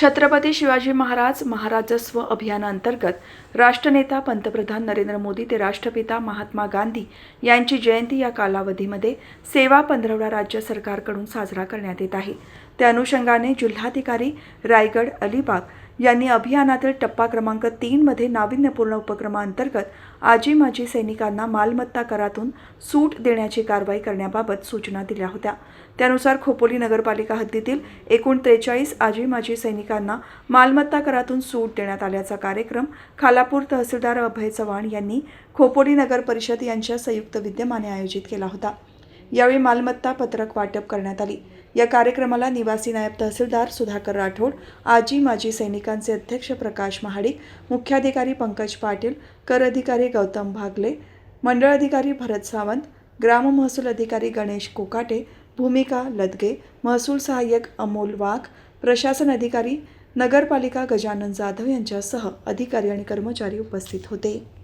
छत्रपती शिवाजी महाराज महाराजस्व अभियानांतर्गत राष्ट्रनेता पंतप्रधान नरेंद्र मोदी ते राष्ट्रपिता महात्मा गांधी यांची जयंती या कालावधीमध्ये सेवा पंधरवडा राज्य सरकारकडून साजरा करण्यात येत आहे. त्या अनुषंगाने जिल्हाधिकारी रायगड अलिबाग यांनी अभियानातील टप्पा क्रमांक तीनमध्ये नाविन्यपूर्ण उपक्रमाअंतर्गत आजी माजी सैनिकांना मालमत्ता करातून सूट देण्याची कारवाई करण्याबाबत सूचना दिल्या होत्या. त्यानुसार खोपोली नगरपालिका हद्दीतील एकूण त्रेचाळीस आजी माजी सैनिकांना मालमत्ता करातून सूट देण्यात आल्याचा कार्यक्रम खालापूर तहसीलदार अभय चव्हाण यांनी खोपोली नगर परिषद यांच्या संयुक्त विद्यमाने आयोजित केला होता. यावेळी मालमत्ता पत्रक वाटप करण्यात आली. या कार्यक्रमाला निवासी नायब तहसीलदार सुधाकर राठोड आजी माजी सैनिकांचे अध्यक्ष प्रकाश महाडिक मुख्याधिकारी पंकज पाटील कर अधिकारी गौतम भागले मंडळ अधिकारी भरत सावंत ग्राम महसूल अधिकारी गणेश कोकाटे भूमिका लदगे महसूल सहाय्यक अमोल वाघ प्रशासन अधिकारी नगरपालिका गजानन जाधव यांच्यासह अधिकारी आणि कर्मचारी उपस्थित होते.